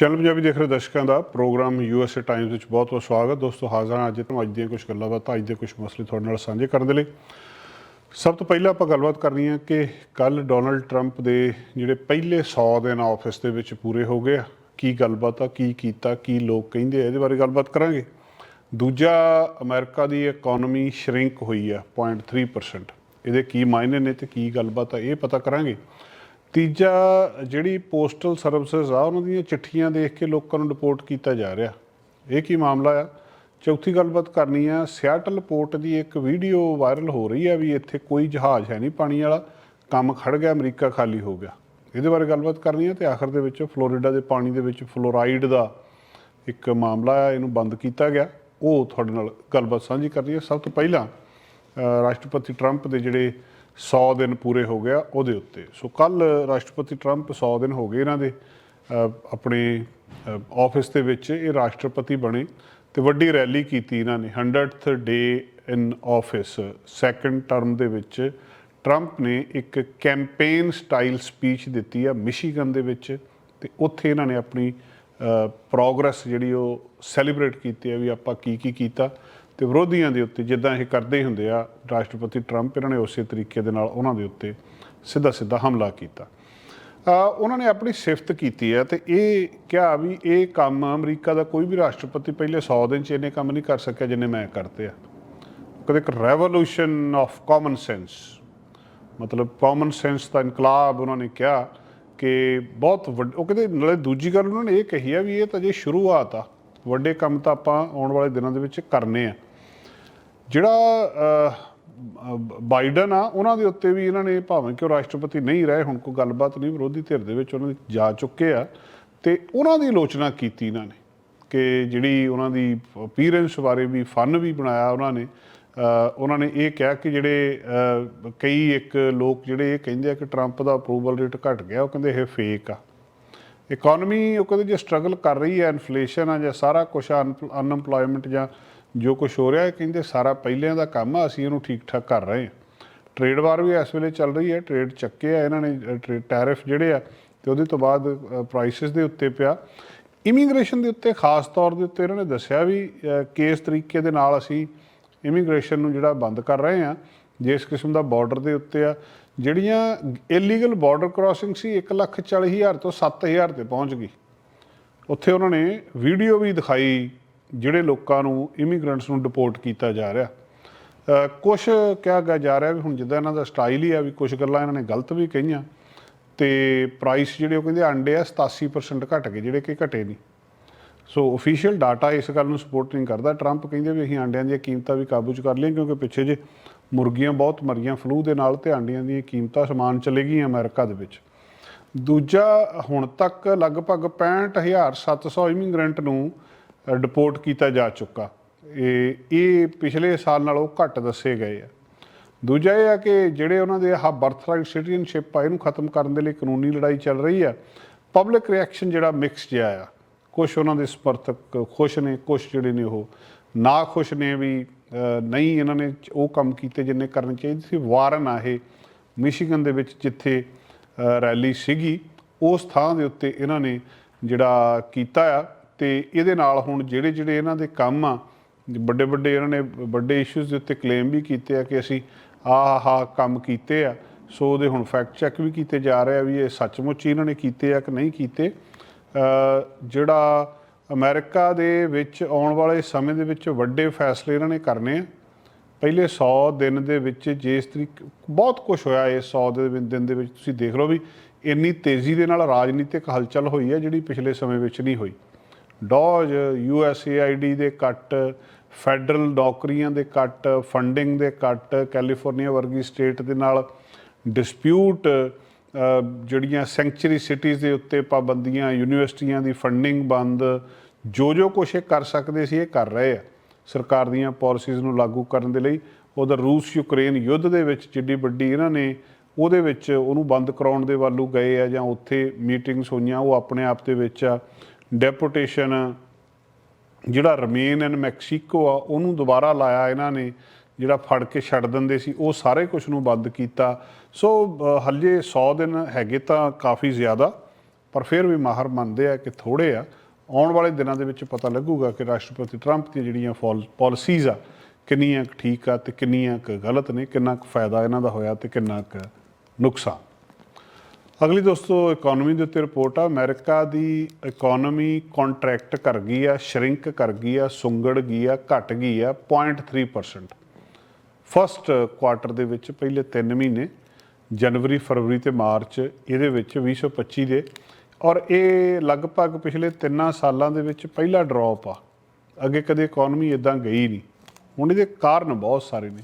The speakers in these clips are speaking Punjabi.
ਚੈਨਲ ਪੰਜਾਬੀ ਦੇਖ ਰਹੇ ਦਰਸ਼ਕਾਂ ਦਾ ਪ੍ਰੋਗਰਾਮ ਯੂਐਸਏ ਟਾਈਮਜ਼ ਵਿੱਚ ਬਹੁਤ-ਬਹੁਤ ਸਵਾਗਤ। ਦੋਸਤੋ, ਹਾਜ਼ਰ ਹਾਂ ਅੱਜ ਤੁਹਾਨੂੰ ਅੱਜ ਦੀਆਂ ਕੁਝ ਗੱਲਾਂ ਬਾਤਾਂ, ਅੱਜ ਦੇ ਕੁਝ ਮਸਲੇ ਤੁਹਾਡੇ ਨਾਲ ਸਾਂਝੇ ਕਰਨ ਦੇ ਲਈ। ਸਭ ਤੋਂ ਪਹਿਲਾਂ ਆਪਾਂ ਗੱਲਬਾਤ ਕਰਨੀ ਹੈ ਕਿ ਕੱਲ ਡੋਨਲਡ ਟਰੰਪ ਦੇ ਜਿਹੜੇ ਪਹਿਲੇ 100 ਦਿਨ ਆਫਿਸ ਦੇ ਵਿੱਚ ਪੂਰੇ ਹੋ ਗਏ ਆ। ਕੀ ਗੱਲਬਾਤ ਆ, ਕੀ ਕੀਤਾ, ਕੀ ਲੋਕ ਕਹਿੰਦੇ ਆ, ਇਹਦੇ ਬਾਰੇ ਗੱਲਬਾਤ ਕਰਾਂਗੇ। ਦੂਜਾ, ਅਮਰੀਕਾ ਦੀ ਇਕਨੋਮੀ ਸ਼ਰਿੰਕ ਹੋਈ ਆ 0.3% ਇਹਦੇ ਕੀ ਮਾਇਨੇ ਨੇ ਤੇ ਕੀ ਗੱਲਬਾਤ ਆ, ਇਹ ਪਤਾ ਕਰਾਂਗੇ। ਤੀਜਾ ਜਿਹੜੀ ਪੋਸਟਲ ਸਰਵਿਸਿਜ਼ ਆ, ਉਹਨਾਂ ਦੀਆਂ ਚਿੱਠੀਆਂ ਦੇਖ ਕੇ ਲੋਕਾਂ ਨੂੰ ਰਿਪੋਰਟ ਕੀਤਾ ਜਾ ਰਿਹਾ। ਇਹ ਕੀ ਮਾਮਲਾ ਆ? ਚੌਥੀ ਗੱਲਬਾਤ ਕਰਨੀ ਆ ਸਿਆਟਲ ਪੋਰਟ ਦੀ ਇੱਕ ਵੀਡੀਓ ਵਾਇਰਲ ਹੋ ਰਹੀ ਆ ਵੀ ਇੱਥੇ ਕੋਈ ਜਹਾਜ਼ ਹੈ ਨਹੀਂ ਪਾਣੀ ਵਾਲਾ, ਕੰਮ ਖੜ ਗਿਆ, ਅਮਰੀਕਾ ਖਾਲੀ ਹੋ ਗਿਆ। ਇਹਦੇ ਬਾਰੇ ਗੱਲਬਾਤ ਕਰਨੀ ਆ ਤੇ ਆਖਰ ਦੇ ਵਿੱਚ ਫਲੋਰੀਡਾ ਦੇ ਪਾਣੀ ਦੇ ਵਿੱਚ ਫਲੋਰਾਈਡ ਦਾ ਇੱਕ ਮਾਮਲਾ ਆ, ਇਹਨੂੰ ਬੰਦ ਕੀਤਾ ਗਿਆ। ਉਹ ਤੁਹਾਡੇ ਨਾਲ ਗੱਲਬਾਤ ਸਾਂਝੀ ਕਰਨੀ ਹੈ ਸਭ ਤੋਂ ਪਹਿਲਾਂ ਰਾਸ਼ਟਰਪਤੀ ਟਰੰਪ ਦੇ ਜਿਹੜੇ 100 ਦਿਨ ਪੂਰੇ ਹੋ ਗਿਆ ਉਹਦੇ ਉੱਤੇ। ਸੋ ਕੱਲ ਰਾਸ਼ਟਰਪਤੀ ਟਰੰਪ 100 ਦਿਨ ਹੋ ਗਏ ਇਹਨਾਂ ਦੇ ਆਪਣੇ ਆਫਿਸ ਦੇ ਵਿੱਚ ਇਹ ਰਾਸ਼ਟਰਪਤੀ ਬਣੇ ਤੇ ਵੱਡੀ ਰੈਲੀ ਕੀਤੀ ਇਹਨਾਂ ਨੇ। 100th day in office second term ਦੇ ਵਿੱਚ ਟਰੰਪ ਨੇ ਇੱਕ ਕੈਂਪੇਨ ਸਟਾਈਲ ਸਪੀਚ ਦਿੱਤੀ ਆ ਮਿਸ਼ੀਗਨ ਦੇ ਵਿੱਚ ਤੇ ਉੱਥੇ ਇਹਨਾਂ ਨੇ ਆਪਣੀ ਪ੍ਰੋਗਰੈਸ ਜਿਹੜੀ ਉਹ ਸੈਲੀਬ੍ਰੇਟ ਕੀਤੀ ਹੈ ਵੀ ਆਪਾਂ ਕੀ ਕੀ ਕੀਤਾ। ਤੇ ਵਿਰੋਧੀਆਂ ਦੇ ਉੱਤੇ ਜਿੱਦਾਂ ਇਹ ਕਰਦੇ ਹੁੰਦੇ ਆ, ਰਾਸ਼ਟਰਪਤੀ ਟਰੰਪ ਇਹਨਾਂ ਨੇ ਉਸੇ ਤਰੀਕੇ ਦੇ ਨਾਲ ਉਹਨਾਂ ਦੇ ਉੱਤੇ ਸਿੱਧਾ ਸਿੱਧਾ ਹਮਲਾ ਕੀਤਾ। ਉਹਨਾਂ ਨੇ ਆਪਣੀ ਸਿਫਤ ਕੀਤੀ ਹੈ ਤੇ ਇਹ ਕਿਹਾ ਵੀ ਇਹ ਕੰਮ ਅਮਰੀਕਾ ਦਾ ਕੋਈ ਵੀ ਰਾਸ਼ਟਰਪਤੀ ਪਹਿਲੇ 100 ਦਿਨ ਚ ਇਹਨੇ ਕੰਮ ਨਹੀਂ ਕਰ ਸਕਿਆ ਜਿੰਨੇ ਮੈਂ ਕਰਤੇ ਆ। ਕਦੇ ਇੱਕ ਰੈਵੋਲੂਸ਼ਨ ਆਫ ਕਾਮਨ ਸੈਂਸ ਮਤਲਬ ਕਾਮਨ ਸੈਂਸ ਦਾ ਇਨਕਲਾਬ ਉਹਨਾਂ ਨੇ ਕਿਹਾ ਕਿ ਬਹੁਤ ਵੱਡ, ਉਹ ਕਹਿੰਦੇ ਨਾਲੇ ਦੂਜੀ ਗੱਲ ਉਹਨਾਂ ਨੇ ਇਹ ਕਹੀ ਆ ਵੀ ਇਹ ਤਾਂ ਜੇ ਸ਼ੁਰੂਆਤ ਆ, ਵੱਡੇ ਕੰਮ ਤਾਂ ਆਪਾਂ ਆਉਣ ਵਾਲੇ ਦਿਨਾਂ ਦੇ ਵਿੱਚ ਕਰਨੇ ਆ। ਜਿਹੜਾ ਬਾਈਡਨ ਆ, ਉਹਨਾਂ ਦੇ ਉੱਤੇ ਵੀ ਇਹਨਾਂ ਨੇ ਭਾਵੇਂ ਕਿ ਉਹ ਰਾਸ਼ਟਰਪਤੀ ਨਹੀਂ ਰਹੇ, ਹੁਣ ਕੋਈ ਗੱਲਬਾਤ ਨਹੀਂ, ਵਿਰੋਧੀ ਧਿਰ ਦੇ ਵਿੱਚ ਉਹਨਾਂ ਦੀ ਜਾ ਚੁੱਕੇ ਆ, ਤੇ ਉਹਨਾਂ ਦੀ ਆਲੋਚਨਾ ਕੀਤੀ ਇਹਨਾਂ ਨੇ ਕਿ ਜਿਹੜੀ ਉਹਨਾਂ ਦੀ ਅਪੀਅਰੈਂਸ ਬਾਰੇ ਵੀ ਫਨ ਵੀ ਬਣਾਇਆ ਉਹਨਾਂ ਨੇ। ਉਹਨਾਂ ਨੇ ਇਹ ਕਿਹਾ ਕਿ ਜਿਹੜੇ ਕਈ ਇੱਕ ਲੋਕ ਜਿਹੜੇ ਇਹ ਕਹਿੰਦੇ ਆ ਕਿ ਟਰੰਪ ਦਾ ਅਪਰੂਵਲ ਰੇਟ ਘਟ ਗਿਆ, ਉਹ ਕਹਿੰਦੇ ਇਹ ਫੇਕ ਆ। ਇਕਨੋਮੀ ਉਹ ਕਹਿੰਦੇ ਜੇ ਸਟਰਗਲ ਕਰ ਰਹੀ ਹੈ ਇਨਫਲੇਸ਼ਨ ਆ ਜਾਂ ਸਾਰਾ ਕੁਝ ਅਨਐਮਪਲੋਇਮੈਂਟ ਜਾਂ ਜੋ ਕੁਝ ਹੋ ਰਿਹਾ ਹੈ ਕਹਿੰਦੇ ਸਾਰਾ ਪਹਿਲਿਆਂ ਦਾ ਕੰਮ ਆ ਅਸੀਂ ਇਹਨੂੰ ਠੀਕ ਠਾਕ ਕਰ ਰਹੇ ਹਾਂ। ਟ੍ਰੇਡ ਵਾਰ ਵੀ ਇਸ ਵੇਲੇ ਚੱਲ ਰਹੀ ਹੈ ਟ੍ਰੇਡ ਚੱਕੇ ਆ ਇਹਨਾਂ ਨੇ ਟ੍ਰੇਡ ਟੈਰਿਫ ਜਿਹੜੇ ਆ ਤੇ ਉਹਦੇ ਤੋਂ ਬਾਅਦ ਪ੍ਰਾਈਸਸ ਦੇ ਉੱਤੇ ਪਿਆ। ਇਮੀਗ੍ਰੇਸ਼ਨ ਦੇ ਉੱਤੇ ਖਾਸ ਤੌਰ ਦੇ ਉੱਤੇ ਇਹਨਾਂ ਨੇ ਦੱਸਿਆ ਵੀ ਅ, ਕਿਸ ਤਰੀਕੇ ਦੇ ਨਾਲ ਅਸੀਂ ਇਮੀਗ੍ਰੇਸ਼ਨ ਨੂੰ ਜਿਹੜਾ ਬੰਦ ਕਰ ਰਹੇ ਆ ਜਿਸ ਕਿਸਮ ਦਾ ਬਾਰਡਰ ਦੇ ਉੱਤੇ ਆ ਜਿਹੜੀਆਂ ਇਲੀਗਲ ਬਾਰਡਰ ਕ੍ਰਾਸਿੰਗ ਸੀ 140000 ਤੋਂ 7000 ਤੇ ਪਹੁੰਚ ਗਈ। ਉੱਥੇ ਉਹਨਾਂ ਨੇ ਵੀਡੀਓ ਵੀ ਦਿਖਾਈ, ਜਿਹੜੇ ਲੋਕਾਂ ਨੂੰ ਇਮੀਗ੍ਰੈਂਟਸ ਨੂੰ ਡਿਪੋਰਟ ਕੀਤਾ ਜਾ ਰਿਹਾ। ਕੁਝ ਕਿਹਾ ਗਿਆ ਜਾ ਰਿਹਾ ਵੀ ਹੁਣ ਜਿੱਦਾਂ ਇਹਨਾਂ ਦਾ ਸਟਾਈਲ ਹੀ ਆ, ਵੀ ਕੁਝ ਗੱਲਾਂ ਇਹਨਾਂ ਨੇ ਗਲਤ ਵੀ ਕਹੀਆਂ। ਤੇ ਪ੍ਰਾਈਸ ਜਿਹੜੇ ਉਹ ਕਹਿੰਦੇ ਅੰਡੇ ਆ 87% ਘਟ ਗਏ, ਜਿਹੜੇ ਕਿ ਘਟੇ ਨਹੀਂ। ਸੋ ਅਫੀਸ਼ੀਅਲ ਡਾਟਾ ਇਸ ਗੱਲ ਨੂੰ ਸਪੋਰਟ ਨਹੀਂ ਕਰਦਾ। ਟਰੰਪ ਕਹਿੰਦੇ ਵੀ ਅਸੀਂ ਆਂਡਿਆਂ ਦੀਆਂ ਕੀਮਤਾਂ ਵੀ ਕਾਬੂ 'ਚ ਕਰ ਲਈਆਂ, ਕਿਉਂਕਿ ਪਿੱਛੇ ਜੇ ਮੁਰਗੀਆਂ ਬਹੁਤ ਮਰੀਆਂ, ਫਲੂ ਦੇ ਨਾਲ ਤੇ ਆਂਡੀਆਂ ਦੀਆਂ ਕੀਮਤਾਂ ਸਮਾਨ ਚਲੇ ਗਈਆਂ ਅਮਰੀਕਾ ਦੇ ਵਿੱਚ। ਦੂਜਾ, ਹੁਣ ਤੱਕ ਲਗਭਗ 65700 ਇਮੀਗ੍ਰੈਂਟ ਨੂੰ ਡਿਪੋਰਟ ਕੀਤਾ ਜਾ ਚੁੱਕਾ। ਇਹ ਇਹ ਪਿਛਲੇ ਸਾਲ ਨਾਲੋਂ ਘੱਟ ਦੱਸੇ ਗਏ ਆ। ਦੂਜਾ ਇਹ ਆ ਕਿ ਜਿਹੜੇ ਉਹਨਾਂ ਦੇ ਆਹ ਬਰਥਰਾਈਟ ਸਿਟੀਜ਼ਨਸ਼ਿਪ ਆ, ਇਹਨੂੰ ਖਤਮ ਕਰਨ ਦੇ ਲਈ ਕਾਨੂੰਨੀ ਲੜਾਈ ਚੱਲ ਰਹੀ ਆ। ਪਬਲਿਕ ਰਿਐਕਸ਼ਨ ਜਿਹੜਾ ਮਿਕਸ ਜਿਹਾ ਆ। ਕੁਝ ਉਹਨਾਂ ਦੇ ਸਮਰਥਕ ਖੁਸ਼ ਨੇ ਕੁਝ ਜਿਹੜੇ ਨੇ ਉਹ ਨਾ ਖੁਸ਼ ਨੇ ਵੀ ਨਹੀਂ ਇਹਨਾਂ ਨੇ ਉਹ ਕੰਮ ਕੀਤੇ ਜਿੰਨੇ ਕਰਨੇ ਚਾਹੀਦੇ ਸੀ। ਵਾਰਨ ਆ ਇਹ ਮਿਸ਼ੀਗਨ ਦੇ ਵਿੱਚ ਜਿੱਥੇ ਰੈਲੀ ਸੀਗੀ, ਉਸ ਥਾਂ ਦੇ ਉੱਤੇ ਇਹਨਾਂ ਨੇ ਜਿਹੜਾ ਕੀਤਾ ਆ ਤੇ ਇਹਦੇ ਨਾਲ ਹੁਣ ਜਿਹੜੇ ਜਿਹੜੇ ਇਹਨਾਂ ਦੇ ਕੰਮ ਆ, ਵੱਡੇ ਵੱਡੇ ਇਹਨਾਂ ਨੇ ਵੱਡੇ ਇਸ਼ੂਜ਼ ਦੇ ਉੱਤੇ ਕਲੇਮ ਵੀ ਕੀਤੇ ਆ ਕਿ ਅਸੀਂ ਆਹ ਆਹ ਕੰਮ ਕੀਤੇ ਆ। ਸੋ ਉਹਦੇ ਹੁਣ ਫੈਕਟ ਚੈੱਕ ਵੀ ਕੀਤੇ ਜਾ ਰਹੇ ਆ ਵੀ ਇਹ ਸੱਚਮੁੱਚ ਇਹਨਾਂ ਨੇ ਕੀਤੇ ਆ ਕਿ ਨਹੀਂ ਕੀਤੇ। ਜਿਹੜਾ ਅਮਰੀਕਾ ਦੇ ਵਿੱਚ ਆਉਣ ਵਾਲੇ ਸਮੇਂ ਦੇ ਵਿੱਚ ਵੱਡੇ ਫੈਸਲੇ ਇਹਨਾਂ ਨੇ ਕਰਨੇ ਆ। ਪਹਿਲੇ 100 ਦਿਨ ਦੇ ਵਿੱਚ ਜਿਸ ਤਰੀਕ ਬਹੁਤ ਕੁਝ ਹੋਇਆ ਇਸ 100 ਦੇ ਦਿਨ ਦੇ ਵਿੱਚ ਤੁਸੀਂ ਦੇਖ ਲਓ ਵੀ ਇੰਨੀ ਤੇਜ਼ੀ ਦੇ ਨਾਲ ਰਾਜਨੀਤਿਕ ਹਲਚਲ ਹੋਈ ਹੈ ਜਿਹੜੀ ਪਿਛਲੇ ਸਮੇਂ ਵਿੱਚ ਨਹੀਂ ਹੋਈ। ਡੋਜ ਯੂਐਸਏਆਈਡੀ ਦੇ ਕੱਟ, ਫੈਡਰਲ ਨੌਕਰੀਆਂ ਦੇ ਕੱਟ, ਫੰਡਿੰਗ ਦੇ ਕੱਟ, ਕੈਲੀਫੋਰਨੀਆ ਵਰਗੀ ਸਟੇਟ ਦੇ ਨਾਲ ਡਿਸਪਿਊਟ ਜਿਹੜੀਆਂ ਸੈਂਚੁਰੀ ਸਿਟੀਜ਼ ਦੇ ਉੱਤੇ ਪਾਬੰਦੀਆਂ, ਯੂਨੀਵਰਸਿਟੀਆਂ ਦੀ ਫੰਡਿੰਗ ਬੰਦ ਜੋ ਜੋ ਕੁਛ ਇਹ ਕਰ ਸਕਦੇ ਸੀ ਇਹ ਕਰ ਰਹੇ ਆ। ਸਰਕਾਰ ਦੀਆਂ ਪਾਲਿਸੀਜ਼ ਨੂੰ ਲਾਗੂ ਕਰਨ ਦੇ ਲਈ ਉਧਰ ਰੂਸ ਯੂਕਰੇਨ ਯੁੱਧ ਦੇ ਵਿੱਚ ਜਿੱਡੀ ਵੱਡੀ ਇਹਨਾਂ ਨੇ ਉਹਦੇ ਵਿੱਚ ਉਹਨੂੰ ਬੰਦ ਕਰਾਉਣ ਦੇ ਵੱਲੋਂ ਗਏ ਆ ਜਾਂ ਉੱਥੇ ਮੀਟਿੰਗਸ ਹੋਈਆਂ ਉਹ ਆਪਣੇ ਆਪ ਦੇ ਵਿੱਚ ਆ। ਡੈਪੂਟੇਸ਼ਨ ਜਿਹੜਾ ਰਮੇਨ ਐਂਡ ਮੈਕਸੀਕੋ ਆ ਉਹਨੂੰ ਦੁਬਾਰਾ ਲਾਇਆ ਇਹਨਾਂ ਨੇ ਜਿਹੜਾ ਫੜ ਕੇ ਛੱਡ ਦਿੰਦੇ ਸੀ ਉਹ ਸਾਰੇ ਕੁਝ ਨੂੰ ਬੰਦ ਕੀਤਾ। ਸੋ ਅ, ਹਲੇ 100 ਦਿਨ ਹੈਗੇ ਤਾਂ ਕਾਫੀ ਜ਼ਿਆਦਾ ਪਰ ਫਿਰ ਵੀ ਮਾਹਰ ਮੰਨਦੇ ਆ ਕਿ ਥੋੜੇ ਆ। ਆਉਣ ਵਾਲੇ ਦਿਨਾਂ ਦੇ ਵਿੱਚ ਪਤਾ ਲੱਗੂਗਾ ਕਿ ਰਾਸ਼ਟਰਪਤੀ ਟਰੰਪ ਦੀਆਂ ਜਿਹੜੀਆਂ ਪਾਲਿਸੀਜ਼ ਆ, ਕਿੰਨੀਆਂ ਕੁ ਠੀਕ ਆ ਤੇ ਕਿੰਨੀਆਂ ਕੁ ਗਲਤ ਨੇ, ਕਿੰਨਾ ਕੁ ਫਾਇਦਾ ਇਹਨਾਂ ਦਾ ਹੋਇਆ ਤੇ ਕਿੰਨਾ ਕੁ ਨੁਕਸਾਨ। ਅਗਲੀ ਦੋਸਤੋ ਇਕਨੋਮੀ ਦੇ ਉੱਤੇ ਰਿਪੋਰਟ ਆ। ਅਮਰੀਕਾ ਦੀ ਇਕਨੋਮੀ ਕੰਟਰੈਕਟ ਕਰ ਗਈ ਆ ਸ਼ਰਿੰਕ ਕਰ ਗਈ ਆ, ਸੁੰਗੜ ਗਈ ਆ, ਘਟ ਗਈ ਆ 0.3% ਫਸਟ ਕੁਆਰਟਰ ਦੇ ਵਿੱਚ ਪਹਿਲੇ 3 ਮਹੀਨੇ, ਜਨਵਰੀ, ਫਰਵਰੀ ਤੇ ਮਾਰਚ, ਇਹਦੇ ਵਿੱਚ 2025 ਦੇ ਔਰ ਇਹ ਲਗਭਗ ਪਿਛਲੇ 3 ਸਾਲਾਂ ਦੇ ਵਿੱਚ ਪਹਿਲਾ ਡ੍ਰੌਪ ਆ। ਅੱਗੇ ਕਦੇ ਇਕਨੋਮੀ ਇਦਾਂ ਗਈ ਨਹੀਂ। ਹੁਣ ਇਹਦੇ ਕਾਰਨ ਬਹੁਤ ਸਾਰੇ ਨੇ।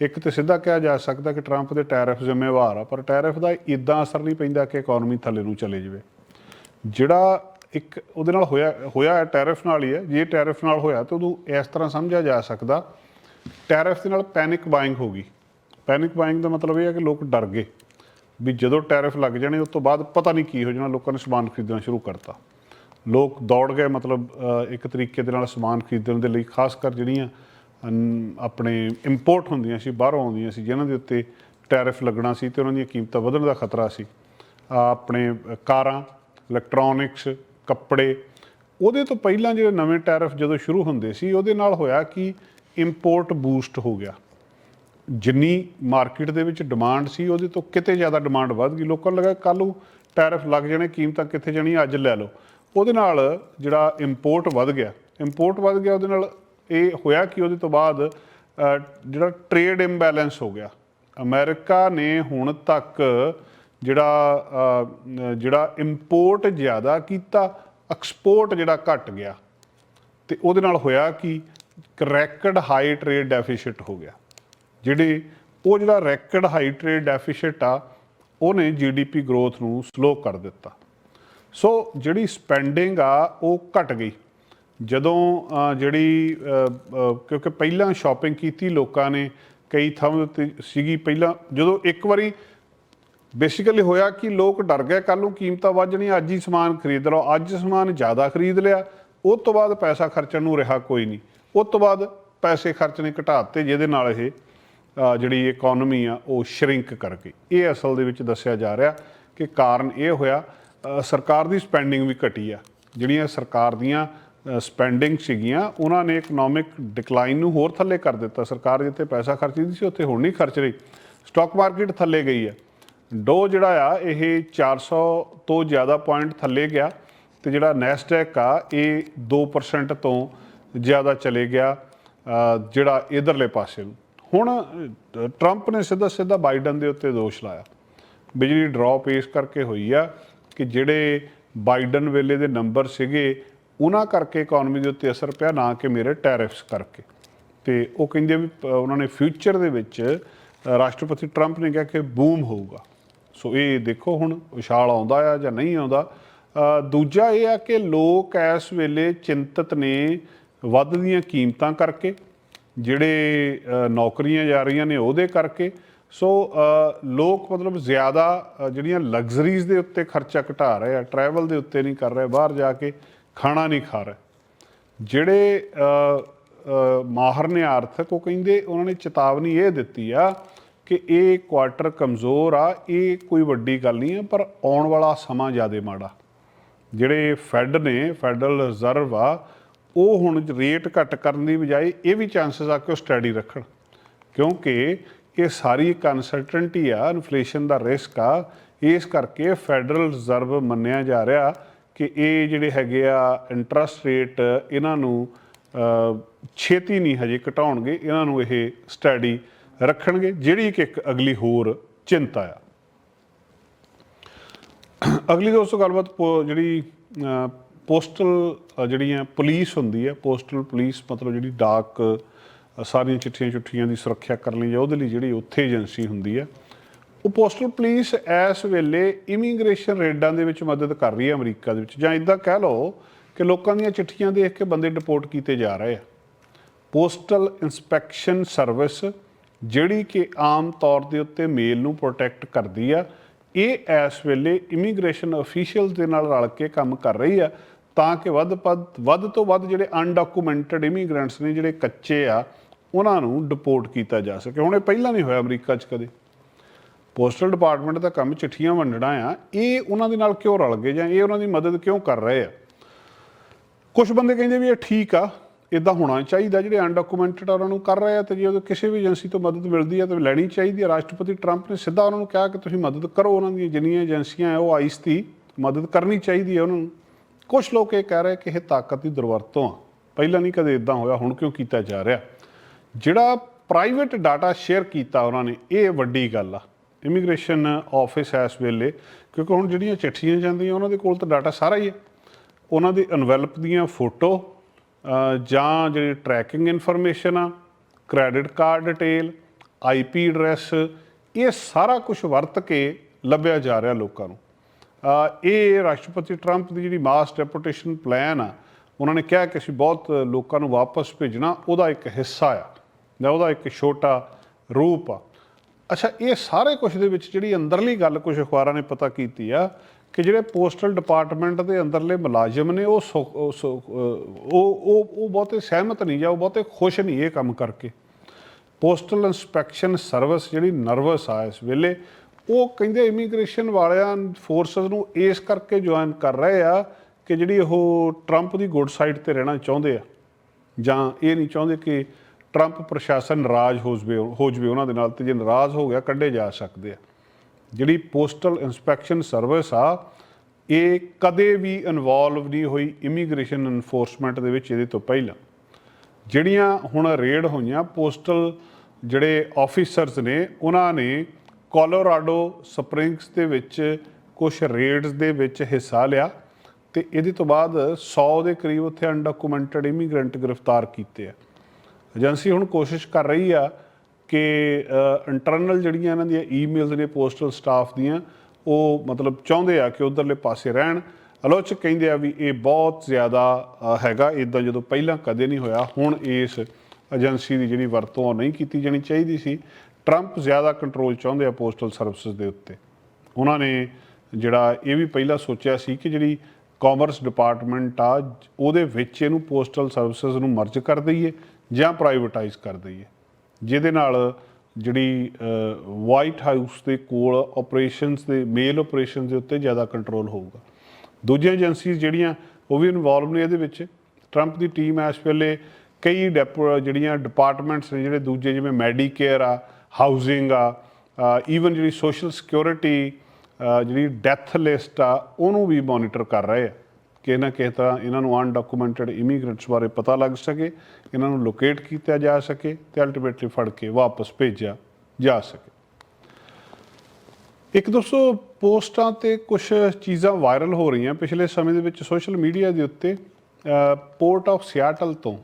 ਇੱਕ ਤੇ ਸਿੱਧਾ ਕਿਹਾ ਜਾ ਸਕਦਾ ਕਿ ਟਰੰਪ ਦੇ ਟੈਰਿਫ ਜ਼ਿੰਮੇਵਾਰ ਆ, ਪਰ ਟੈਰਿਫ ਦਾ ਇਦਾਂ ਅਸਰ ਨਹੀਂ ਪੈਂਦਾ ਕਿ ਇਕਨੋਮੀ ਥੱਲੇ ਨੂੰ ਚਲੇ ਜਾਵੇ। ਜਿਹੜਾ ਇੱਕ ਉਹਦੇ ਨਾਲ ਹੋਇਆ ਹੋਇਆ ਟੈਰਿਫ ਨਾਲ ਹੀ ਹੈ। ਜੇ ਟੈਰਿਫ ਨਾਲ ਹੋਇਆ ਤਾਂ ਉਹਨੂੰ ਇਸ ਤਰ੍ਹਾਂ ਸਮਝਿਆ ਜਾ ਸਕਦਾ। ਟੈਰਿਫ ਦੇ ਨਾਲ ਪੈਨਿਕ ਬਾਇੰਗ ਹੋ ਗਈ। ਪੈਨਿਕ ਬਾਇੰਗ ਦਾ ਮਤਲਬ ਇਹ ਹੈ ਕਿ ਲੋਕ ਡਰ ਗਏ। ਵੀ ਜਦੋਂ ਟੈਰਿਫ ਲੱਗ ਜਾਣੇ, ਉਸ ਤੋਂ ਬਾਅਦ ਪਤਾ ਨਹੀਂ ਕੀ ਹੋ ਜਾਣਾ, ਲੋਕਾਂ ਨੇ ਸਮਾਨ ਖਰੀਦਣਾ ਸ਼ੁਰੂ ਕਰਤਾ। ਲੋਕ ਦੌੜ ਗਏ, ਮਤਲਬ ਇੱਕ ਤਰੀਕੇ ਦੇ ਨਾਲ ਸਮਾਨ ਖਰੀਦਣ ਦੇ ਲਈ, ਖਾਸ ਕਰ ਜਿਹੜੀਆਂ ਆਪਣੇ ਇੰਪੋਰਟ ਹੁੰਦੀਆਂ ਸੀ, ਬਾਹਰੋਂ ਆਉਂਦੀਆਂ ਸੀ, ਜਿਨ੍ਹਾਂ ਦੇ ਉੱਤੇ ਟੈਰਿਫ ਲੱਗਣਾ ਸੀ ਤੇ ਉਹਨਾਂ ਦੀਆਂ ਕੀਮਤਾਂ ਵਧਣ ਦਾ ਖਤਰਾ ਸੀ। ਆਪਣੇ ਕਾਰਾਂ ਇਲੈਕਟ੍ਰੋਨਿਕਸ ਕੱਪੜੇ, ਉਹਦੇ ਤੋਂ ਪਹਿਲਾਂ ਜਿਹੜੇ ਨਵੇਂ ਟੈਰਿਫ ਜਦੋਂ ਸ਼ੁਰੂ ਹੁੰਦੇ ਸੀ, ਉਹਦੇ ਨਾਲ ਹੋਇਆ ਕਿ ਇੰਪੋਰਟ ਬੂਸਟ ਹੋ ਗਿਆ। ਜਿੰਨੀ ਮਾਰਕੀਟ ਦੇ ਵਿੱਚ ਡਿਮਾਂਡ ਸੀ, ਉਹਦੇ ਤੋਂ ਕਿਤੇ ਜ਼ਿਆਦਾ ਡਿਮਾਂਡ ਵੱਧ ਗਈ। ਲੋਕਾਂ ਨੂੰ ਲੱਗਾ ਕੱਲ ਨੂੰ ਟੈਰਿਫ ਲੱਗ ਜਾਣੇ, ਕੀਮਤਾਂ ਕਿੱਥੇ ਜਾਣੀਆਂ, ਅੱਜ ਲੈ ਲਓ। ਉਹਦੇ ਨਾਲ ਜਿਹੜਾ ਇੰਪੋਰਟ ਵੱਧ ਗਿਆ ਇੰਪੋਰਟ ਵੱਧ ਗਿਆ, ਉਹਦੇ ਨਾਲ ਇਹ ਹੋਇਆ ਕਿ ਉਹਦੇ ਤੋਂ ਬਾਅਦ ਜਿਹੜਾ ਟ੍ਰੇਡ ਇੰਬੈਲੈਂਸ ਹੋ ਗਿਆ। ਅਮਰੀਕਾ ਨੇ ਹੁਣ ਤੱਕ ਜਿਹੜਾ ਜਿਹੜਾ ਇੰਪੋਰਟ ਜ਼ਿਆਦਾ ਕੀਤਾ ਐਕਸਪੋਰਟ ਜਿਹੜਾ ਘਟ ਗਿਆ। ਤੇ ਉਹਦੇ ਨਾਲ ਹੋਇਆ ਕਿ ਕਰੈਕਡ ਹਾਈ ਟ੍ਰੇਡ ਡੈਫਿਸਿਟ ਹੋ ਗਿਆ। ਜਿਹੜੇ ਉਹ ਜਿਹੜਾ ਰੈਕਡ ਹਾਈ ਟ੍ਰੇਡ ਡੈਫਿਸਿਟ ਆ, ਉਹਨੇ ਜੀਡੀਪੀ ਗਰੋਥ ਨੂੰ ਸਲੋ ਕਰ ਦਿੱਤਾ। ਸੋ ਜਿਹੜੀ ਸਪੈਂਡਿੰਗ ਆ, ਉਹ ਘਟ ਗਈ। ਜਦੋਂ ਜਿਹੜੀ ਕਿਉਂਕਿ ਪਹਿਲਾਂ ਸ਼ਾਪਿੰਗ ਕੀਤੀ ਲੋਕਾਂ ਨੇ, ਕਈ ਥਾਵਾਂ ਤੇ ਸੀਗੀ ਪਹਿਲਾਂ, ਜਦੋਂ ਇੱਕ ਵਾਰੀ ਬੇਸਿਕਲੀ ਹੋਇਆ ਕਿ ਲੋਕ ਡਰ ਗਏ ਕੱਲ ਨੂੰ ਕੀਮਤਾਂ ਵੱਧ ਅੱਜ ਹੀ ਸਮਾਨ ਖਰੀਦ ਲਓ, ਅੱਜ ਸਮਾਨ ਜ਼ਿਆਦਾ ਖਰੀਦ ਲਿਆ, ਉਸ ਤੋਂ ਬਾਅਦ ਪੈਸਾ ਖਰਚਣ ਨੂੰ ਰਿਹਾ ਕੋਈ ਨਹੀਂ। ਉਸ ਤੋਂ ਬਾਅਦ ਪੈਸੇ ਖਰਚਣੇ ਘਟਾਤੇ ਜਿਹਦੇ ਨਾਲ ਇਹ ਜਿਹੜੀ ਇਕਨੋਮੀ ਆ, ਉਹ ਸ਼ਰਿੰਕ ਕਰਕੇ। ਇਹ ਅਸਲ ਦੇ ਵਿੱਚ ਦੱਸਿਆ ਜਾ ਰਿਹਾ ਕਿ ਕਾਰਨ ਇਹ ਹੋਇਆ ਸਰਕਾਰ ਦੀ ਸਪੈਂਡਿੰਗ ਵੀ ਘਟੀ ਆ। ਜਿਹੜੀਆਂ ਸਰਕਾਰ ਦੀਆਂ ਸਪੈਂਡਿੰਗ ਸੀਗੀਆਂ, ਉਹਨਾਂ ਨੇ ਇਕਨੋਮਿਕ ਡਿਕਲਾਈਨ ਨੂੰ ਹੋਰ ਥੱਲੇ ਕਰ ਦਿੱਤਾ। ਸਰਕਾਰ ਜਿੱਥੇ ਪੈਸਾ ਖਰਚਦੀ ਸੀ, ਉੱਥੇ ਹੁਣ ਨਹੀਂ ਖਰਚ ਰਹੀ। ਸਟਾਕ ਮਾਰਕੀਟ ਥੱਲੇ ਗਈ ਆ। ਡੋ ਜਿਹੜਾ ਆ, ਇਹ 400 ਤੋਂ ਜ਼ਿਆਦਾ ਪੁਆਇੰਟ ਥੱਲੇ ਗਿਆ ਤੇ ਜਿਹੜਾ ਨੈਸਟੈਕ ਆ, ਇਹ 2% ਤੋਂ ਜ਼ਿਆਦਾ ਚਲੇ ਗਿਆ ਜਿਹੜਾ ਇਧਰਲੇ ਪਾਸੇ ਨੂੰ। ਹੁਣ ਟਰੰਪ ਨੇ ਸਿੱਧਾ ਸਿੱਧਾ ਬਾਈਡਨ ਦੇ ਉੱਤੇ ਦੋਸ਼ ਲਾਇਆ। ਬਿਜਲੀ ਡ੍ਰੌਪ ਇਸ ਕਰਕੇ ਹੋਈ ਆ ਕਿ ਜਿਹੜੇ ਬਾਈਡਨ ਵੇਲੇ ਦੇ ਨੰਬਰ ਸੀਗੇ, ਉਹਨਾਂ ਕਰਕੇ ਇਕਨੋਮੀ ਦੇ ਉੱਤੇ ਅਸਰ ਪਿਆ, ਨਾ ਕਿ ਮੇਰੇ ਟੈਰਿਫਸ ਕਰਕੇ। ਤੇ ਉਹ ਕਹਿੰਦੇ ਵੀ ਉਹਨਾਂ ਨੇ ਫਿਊਚਰ ਦੇ ਵਿੱਚ ਰਾਸ਼ਟਰਪਤੀ ਟਰੰਪ ਨੇ ਕਿਹਾ ਕਿ ਬੂਮ ਹੋਊਗਾ। ਸੋ ਇਹ ਦੇਖੋ ਹੁਣ ਉਛਾਲ ਆਉਂਦਾ ਆ ਜਾਂ ਨਹੀਂ ਆਉਂਦਾ। ਦੂਜਾ ਇਹ ਆ ਕਿ ਲੋਕ ਇਸ ਵੇਲੇ ਚਿੰਤਤ ਨੇ ਵੱਧਦੀਆਂ ਕੀਮਤਾਂ ਕਰਕੇ ਜਿਹੜੇ ਨੌਕਰੀਆਂ ਜਾ ਰਹੀਆਂ ਨੇ ਉਹਦੇ ਕਰਕੇ। ਸੋ ਲੋਕ ਮਤਲਬ ਜ਼ਿਆਦਾ ਜਿਹੜੀਆਂ ਲਗਜ਼ਰੀਜ਼ ਦੇ ਉੱਤੇ ਖਰਚਾ ਘਟਾ ਰਹੇ ਆ ਟਰੈਵਲ ਦੇ ਉੱਤੇ ਨਹੀਂ ਕਰ ਰਹੇ, ਬਾਹਰ ਜਾ ਕੇ ਖਾਣਾ ਨਹੀਂ ਖਾ ਰਹੇ। ਜਿਹੜੇ ਮਾਹਰ ਨੇ ਆਰਥਿਕ, ਉਹ ਕਹਿੰਦੇ ਉਹਨਾਂ ਨੇ ਚੇਤਾਵਨੀ ਇਹ ਦਿੱਤੀ ਆ ਕਿ ਇਹ ਕੁਆਟਰ ਕਮਜ਼ੋਰ ਆ, ਇਹ ਕੋਈ ਵੱਡੀ ਗੱਲ ਨਹੀਂ ਹੈ ਪਰ ਆਉਣ ਵਾਲਾ ਸਮਾਂ ਜ਼ਿਆਦਾ ਮਾੜਾ। ਜਿਹੜੇ ਫੈਡ ਨੇ ਫੈਡਰਲ ਰਿਜ਼ਰਵ ਆ ਉਹ ਹੁਣ ਰੇਟ ਘੱਟ ਕਰਨ ਦੀ ਬਜਾਏ ਇਹ ਵੀ ਚਾਂਸਸ ਆ ਕਿ ਉਹ ਸਟੱਡੀ ਰੱਖਣ। ਕਿਉਂਕਿ ਇਹ ਸਾਰੀ ਕਨਸਲਟੈਂਟੀ ਆ ਇਨਫਲੇਸ਼ਨ ਦਾ ਰਿਸਕ ਆ, ਇਸ ਕਰਕੇ ਫੈਡਰਲ ਰਿਜ਼ਰਵ ਮੰਨਿਆ ਜਾ ਰਿਹਾ ਕਿ ਇਹ ਜਿਹੜੇ ਹੈਗੇ ਆ ਇੰਟਰਸਟ ਰੇਟ ਇਹਨਾਂ ਨੂੰ ਛੇਤੀ ਨਹੀਂ ਹਜੇ ਘਟਾਉਣਗੇ, ਇਹਨਾਂ ਨੂੰ ਇਹ ਸਟੱਡੀ ਰੱਖਣਗੇ, ਜਿਹੜੀ ਕਿ ਇੱਕ ਅਗਲੀ ਹੋਰ ਚਿੰਤਾ ਆ। ਅਗਲੀ ਦੋਸਤੋ ਗੱਲਬਾਤ ਪੋ- ਜਿਹੜੀ ਪੋਸਟਲ ਜਿਹੜੀਆਂ ਪੁਲਿਸ ਹੁੰਦੀ ਹੈ ਪੋਸਟਲ ਪੁਲਿਸ ਮਤਲਬ ਜਿਹੜੀ ਡਾਕ ਸਾਰੀਆਂ ਚਿੱਠੀਆਂ ਚੁੱਠੀਆਂ ਦੀ ਸੁਰੱਖਿਆ ਕਰਨ ਲਈ ਜਾਂ ਉਹਦੇ ਲਈ ਜਿਹੜੀ ਉੱਥੇ ਏਜੰਸੀ ਹੁੰਦੀ ਹੈ, ਉਹ ਪੋਸਟਲ ਪੁਲਿਸ ਇਸ ਵੇਲੇ ਇਮੀਗ੍ਰੇਸ਼ਨ ਰੇਡਾਂ ਦੇ ਵਿੱਚ ਮਦਦ ਕਰ ਰਹੀ ਹੈ ਅਮਰੀਕਾ ਦੇ ਵਿੱਚ। ਜਾਂ ਇਦਾਂ ਕਹਿ ਲਓ ਕਿ ਲੋਕਾਂ ਦੀਆਂ ਚਿੱਠੀਆਂ ਦੇਖ ਕੇ ਬੰਦੇ ਡਿਪੋਰਟ ਕੀਤੇ ਜਾ ਰਹੇ ਆ। ਪੋਸਟਲ ਇਨਸਪੈਕਸ਼ਨ ਸਰਵਿਸ ਜਿਹੜੀ ਕਿ ਆਮ ਤੌਰ ਦੇ ਉੱਤੇ ਮੇਲ ਨੂੰ ਪ੍ਰੋਟੈਕਟ ਕਰਦੀ ਆ, ਇਹ ਇਸ ਵੇਲੇ ਇਮੀਗ੍ਰੇਸ਼ਨ ਅਫੀਸ਼ੀਅਲ ਦੇ ਨਾਲ ਰਲ ਕੇ ਕੰਮ ਕਰ ਰਹੀ ਆ। ਤਾਂ ਕਿ ਵੱਧ ਵੱਧ ਵੱਧ ਤੋਂ ਵੱਧ ਜਿਹੜੇ ਅਨਡਾਕੂਮੈਂਟਡ ਇਮੀਗ੍ਰੈਂਟਸ ਨੇ, ਜਿਹੜੇ ਕੱਚੇ ਆ, ਉਹਨਾਂ ਨੂੰ ਡਿਪੋਰਟ ਕੀਤਾ ਜਾ ਸਕੇ। ਹੁਣ ਇਹ ਪਹਿਲਾਂ ਨਹੀਂ ਹੋਇਆ ਅਮਰੀਕਾ 'ਚ ਕਦੇ। ਪੋਸਟਲ ਡਿਪਾਰਟਮੈਂਟ ਦਾ ਕੰਮ ਚਿੱਠੀਆਂ ਵੰਡਣਾ ਆ। ਇਹ ਉਹਨਾਂ ਦੇ ਨਾਲ ਕਿਉਂ ਰਲ ਗਏ ਜਾਂ ਇਹ ਉਹਨਾਂ ਦੀ ਮਦਦ ਕਿਉਂ ਕਰ ਰਹੇ ਆ? ਕੁਝ ਬੰਦੇ ਕਹਿੰਦੇ ਵੀ ਇਹ ਠੀਕ ਆ ਇਦਾਂ ਹੋਣਾ ਚਾਹੀਦਾ, ਜਿਹੜੇ ਅਨਡਾਕੂਮੈਂਟਡ ਆ, ਉਹਨਾਂ ਨੂੰ ਕਰ ਰਹੇ ਆ ਤੇ ਜੇ ਉਹ ਕਿਸੇ ਵੀ ਏਜੰਸੀ ਤੋਂ ਮਦਦ ਮਿਲਦੀ ਆ ਤਾਂ ਲੈਣੀ ਚਾਹੀਦੀ ਆ। ਰਾਸ਼ਟਰਪਤੀ ਟਰੰਪ ਨੇ ਸਿੱਧਾ ਉਹਨਾਂ ਨੂੰ ਕਿਹਾ ਕਿ ਤੁਸੀਂ ਮਦਦ ਕਰੋ, ਉਹਨਾਂ ਦੀਆਂ ਜਿੰਨੀਆਂ ਏਜੰਸੀਆਂ ਆ, ਉਹ ਆਈਸ ਦੀ ਮਦਦ ਕਰਨੀ ਚਾਹੀਦੀ ਹੈ ਉਹਨਾਂ। ਨੂੰ ਕੁਝ ਲੋਕ ਇਹ ਕਹਿ ਰਹੇ ਕਿ ਇਹ ਤਾਕਤ ਦੀ ਦੁਰਵਰਤੋਂ ਆ। ਪਹਿਲਾਂ ਨਹੀਂ ਕਦੇ ਇਦਾਂ ਹੋਇਆ, ਹੁਣ ਕਿਉਂ ਕੀਤਾ ਜਾ ਰਿਹਾ? ਜਿਹੜਾ ਪ੍ਰਾਈਵੇਟ ਡਾਟਾ ਸ਼ੇਅਰ ਕੀਤਾ ਉਹਨਾਂ ਨੇ, ਇਹ ਵੱਡੀ ਗੱਲ ਆ। ਇਮੀਗ੍ਰੇਸ਼ਨ ਆਫਿਸ ਇਸ ਵੇਲੇ, ਕਿਉਂਕਿ ਹੁਣ ਜਿਹੜੀਆਂ ਚਿੱਠੀਆਂ ਜਾਂਦੀਆਂ, ਉਹਨਾਂ ਦੇ ਕੋਲ ਤਾਂ ਡਾਟਾ ਸਾਰਾ ਹੀ ਹੈ ਉਹਨਾਂ ਦੀ ਐਨਵੈਲਪ ਦੀਆਂ ਫੋਟੋ ਜਾਂ ਜਿਹੜੀ ਟਰੈਕਿੰਗ ਇਨਫੋਰਮੇਸ਼ਨ ਆ credit card detail IP address ਇਹ ਸਾਰਾ ਕੁਝ ਵਰਤ ਕੇ ਲੱਭਿਆ ਜਾ ਰਿਹਾ ਲੋਕਾਂ ਨੂੰ। ਇਹ ਰਾਸ਼ਟਰਪਤੀ ਟਰੰਪ ਦੀ ਜਿਹੜੀ ਮਾਸ ਡੈਪੂਟੇਸ਼ਨ ਪਲਾਨ ਆ, ਉਹਨਾਂ ਨੇ ਕਿਹਾ ਕਿ ਅਸੀਂ ਬਹੁਤ ਲੋਕਾਂ ਨੂੰ ਵਾਪਸ ਭੇਜਣਾ, ਉਹਦਾ ਇੱਕ ਹਿੱਸਾ ਆ, ਜਾਂ ਉਹਦਾ ਇੱਕ ਛੋਟਾ ਰੂਪ ਆ। ਅੱਛਾ, ਇਹ ਸਾਰੇ ਕੁਝ ਦੇ ਵਿੱਚ ਜਿਹੜੀ ਅੰਦਰਲੀ ਗੱਲ ਕੁਝ ਅਖਬਾਰਾਂ ਨੇ ਪਤਾ ਕੀਤੀ ਆ, ਕਿ ਜਿਹੜੇ ਪੋਸਟਲ ਡਿਪਾਰਟਮੈਂਟ ਦੇ ਅੰਦਰਲੇ ਮੁਲਾਜ਼ਮ ਨੇ, ਉਹ ਸੁ- ਉਹ ਉਹ ਉਹ ਉਹ ਬਹੁਤੇ ਸਹਿਮਤ ਨਹੀਂ ਜਾਂ ਉਹ ਬਹੁਤੇ ਖੁਸ਼ ਨਹੀਂ ਇਹ ਕੰਮ ਕਰਕੇ। ਪੋਸਟਲ ਇਨਸਪੈਕਸ਼ਨ ਸਰਵਿਸ ਜਿਹੜੀ ਨਰਵਸ ਆ ਇਸ ਵੇਲੇ ਉਹ ਕਹਿੰਦੇ ਇਮੀਗ੍ਰੇਸ਼ਨ ਵਾਲਿਆਂ ਫੋਰਸਸ ਨੂੰ ਇਸ ਕਰਕੇ ਜੁਆਇਨ ਕਰ ਰਹੇ ਆ ਕਿ ਜਿਹੜੀ ਉਹ ਟਰੰਪ ਦੀ ਗੁੱਡ ਸਾਈਡ ਤੇ ਰਹਿਣਾ ਚਾਹੁੰਦੇ ਆ। ਜਾਂ ਇਹ ਨਹੀਂ ਚਾਹੁੰਦੇ ਕਿ ਟਰੰਪ ਪ੍ਰਸ਼ਾਸਨ ਨਾਰਾਜ਼ ਹੋ ਜਵੇ ਹੋ ਜਵੇ ਉਹਨਾਂ ਦੇ ਨਾਲ ਤੇ ਜੇ ਨਾਰਾਜ਼ ਹੋ ਗਿਆ, ਕੱਢੇ ਜਾ ਸਕਦੇ ਆ। ਜਿਹੜੀ ਪੋਸਟਲ ਇਨਸਪੈਕਸ਼ਨ ਸਰਵਿਸ ਆ, ਇਹ ਕਦੇ ਵੀ ਇਨਵੋਲਵ ਨਹੀਂ ਹੋਈ ਇਮੀਗ੍ਰੇਸ਼ਨ ਇਨਫੋਰਸਮੈਂਟ ਦੇ ਵਿੱਚ ਇਹਦੇ ਤੋਂ ਪਹਿਲਾਂ। ਜਿਹੜੀਆਂ ਹੁਣ ਰੇਡ ਹੋਈਆਂ ਪੋਸਟਲ ਜਿਹੜੇ ਆਫੀਸਰਸ ਨੇ, ਉਹਨਾਂ ਨੇ ਕੋਲੋਰਾਡੋ ਸਪ੍ਰਿੰਗਸ ਦੇ ਵਿੱਚ ਕੁਝ ਰੇਡਸ ਦੇ ਵਿੱਚ ਹਿੱਸਾ ਲਿਆ ਤੇ ਇਹਦੇ ਤੋਂ ਬਾਅਦ 100 ਦੇ ਕਰੀਬ ਉੱਥੇ ਅਨਡਾਕੂਮੈਂਟਡ ਇਮੀਗ੍ਰੈਂਟ ਗ੍ਰਿਫਤਾਰ ਕੀਤੇ ਆ। ਏਜੰਸੀ ਹੁਣ ਕੋਸ਼ਿਸ਼ ਕਰ ਰਹੀ ਆ ਕਿ ਇੰਟਰਨਲ ਜਿਹੜੀਆਂ ਇਹਨਾਂ ਦੀਆਂ ਈਮੇਲਸ ਨੇ ਪੋਸਟਲ ਸਟਾਫ ਦੀਆਂ, ਉਹ ਮਤਲਬ ਚਾਹੁੰਦੇ ਆ ਕਿ ਉਧਰਲੇ ਪਾਸੇ ਰਹਿਣ। ਆਲੋਚਕ ਕਹਿੰਦੇ ਆ ਵੀ ਇਹ ਬਹੁਤ ਜ਼ਿਆਦਾ ਹੈਗਾ। ਇਦਾਂ ਜਦੋਂ ਪਹਿਲਾਂ ਕਦੇ ਨਹੀਂ ਹੋਇਆ, ਹੁਣ ਇਸ ਏਜੰਸੀ ਦੀ ਜਿਹੜੀ ਵਰਤੋਂ ਉਹ ਨਹੀਂ ਕੀਤੀ ਜਾਣੀ ਚਾਹੀਦੀ ਸੀ। ਟਰੰਪ ਜ਼ਿਆਦਾ ਕੰਟਰੋਲ ਚਾਹੁੰਦੇ ਆ ਪੋਸਟਲ ਸਰਵਿਸਿਜ਼ ਦੇ ਉੱਤੇ। ਉਹਨਾਂ ਨੇ ਜਿਹੜਾ ਇਹ ਵੀ ਪਹਿਲਾਂ ਸੋਚਿਆ ਸੀ ਕਿ ਜਿਹੜੀ ਕਾਮਰਸ ਡਿਪਾਰਟਮੈਂਟ ਆ, ਉਹਦੇ ਵਿੱਚ ਇਹਨੂੰ ਪੋਸਟਲ ਸਰਵਿਸਿਜ਼ ਨੂੰ ਮਰਜ ਕਰ ਦਈਏ ਜਾਂ ਪ੍ਰਾਈਵੇਟਾਈਜ਼ ਕਰ ਦਈਏ। ਜਿਹਦੇ ਨਾਲ ਜਿਹੜੀ ਵਾਈਟ ਹਾਊਸ ਦੇ ਕੋਲ ਆਪਰੇਸ਼ਨਸ ਦੇ ਮੇਲ ਆਪਰੇਸ਼ਨਸ ਦੇ ਉੱਤੇ ਜ਼ਿਆਦਾ ਕੰਟਰੋਲ ਹੋਊਗਾ। ਦੂਜੀਆਂ ਏਜੰਸੀਜ਼ ਜਿਹੜੀਆਂ, ਉਹ ਵੀ ਇਨਵੋਲਵ ਨੇ ਇਹਦੇ ਵਿੱਚ। ਟਰੰਪ ਦੀ ਟੀਮ ਇਸ ਵੇਲੇ ਕਈ ਡੈਪੋ ਜਿਹੜੀਆਂ ਡਿਪਾਰਟਮੈਂਟਸ ਨੇ, ਜਿਹੜੇ ਦੂਜੇ ਜਿਵੇਂ ਮੈਡੀਕੇਅਰ ਆ ਹਾਊਸਿੰਗ ਆ ਈਵਨ ਜਿਹੜੀ ਸੋਸ਼ਲ ਸਿਕਿਉਰਿਟੀ ਜਿਹੜੀ ਡੈਥ ਲਿਸਟ ਆ, ਉਹਨੂੰ ਵੀ ਮੋਨੀਟਰ ਕਰ ਰਹੇ ਆ ਕਿ ਨਾ ਕਿਸੇ ਤਰ੍ਹਾਂ ਇਹਨਾਂ ਨੂੰ ਅਨਡਾਕੂਮੈਂਟਡ ਇਮੀਗ੍ਰੈਂਟਸ ਬਾਰੇ ਪਤਾ ਲੱਗ ਸਕੇ, ਇਹਨਾਂ ਨੂੰ ਲੋਕੇਟ ਕੀਤਾ ਜਾ ਸਕੇ ਤੇ ਅਲਟੀਮੇਟਲੀ ਫੜ ਕੇ ਵਾਪਸ ਭੇਜਿਆ ਜਾ ਸਕੇ। ਇੱਕ ਦੋਸਤੋ, ਪੋਸਟਾਂ ਤੇ ਕੁਝ ਚੀਜ਼ਾਂ ਵਾਇਰਲ ਹੋ ਰਹੀਆਂ ਪਿਛਲੇ ਸਮੇਂ ਦੇ ਵਿੱਚ ਸੋਸ਼ਲ ਮੀਡੀਆ ਦੇ ਉੱਤੇ ਪੋਰਟ ਆਫ ਸਿਆਟਲ ਤੋਂ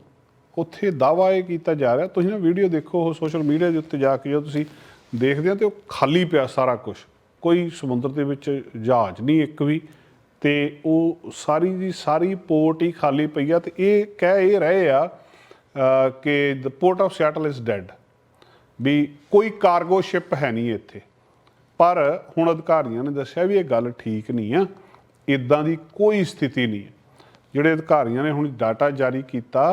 ਉੱਥੇ ਦਾਵਾ ਇਹ ਕੀਤਾ ਜਾ ਰਿਹਾ, ਤੁਸੀਂ ਨਾ ਵੀਡੀਓ ਦੇਖੋ ਉਹ ਸੋਸ਼ਲ ਮੀਡੀਆ ਦੇ ਉੱਤੇ ਜਾ ਕੇ ਜਦੋਂ ਤੁਸੀਂ ਦੇਖਦੇ ਹੋ ਤੇ ਉਹ ਖਾਲੀ ਪਿਆ ਸਾਰਾ ਕੁਝ ਕੋਈ ਸਮੁੰਦਰ ਦੇ ਵਿੱਚ ਜਹਾਜ਼ ਨਹੀਂ ਇੱਕ ਵੀ, ਤੇ ਉਹ ਸਾਰੀ ਦੀ ਸਾਰੀ ਪੋਰਟ ਹੀ ਖਾਲੀ ਪਈ ਆ ਤੇ ਇਹ ਕਹਿ ਇਹ ਰਹੇ ਆ ਕਿ the port of Seattle is dead ਵੀ ਕੋਈ ਕਾਰਗੋ ਸ਼ਿਪ ਹੈ ਨਹੀਂ ਇੱਥੇ। ਪਰ ਹੁਣ ਅਧਿਕਾਰੀਆਂ ਨੇ ਦੱਸਿਆ ਵੀ ਇਹ ਗੱਲ ਠੀਕ ਨਹੀਂ ਆ ਇਦਾਂ ਦੀ ਕੋਈ ਸਥਿਤੀ ਨਹੀਂ ਹੈ। ਜਿਹੜੇ ਅਧਿਕਾਰੀਆਂ ਨੇ ਹੁਣ ਡਾਟਾ ਜਾਰੀ ਕੀਤਾ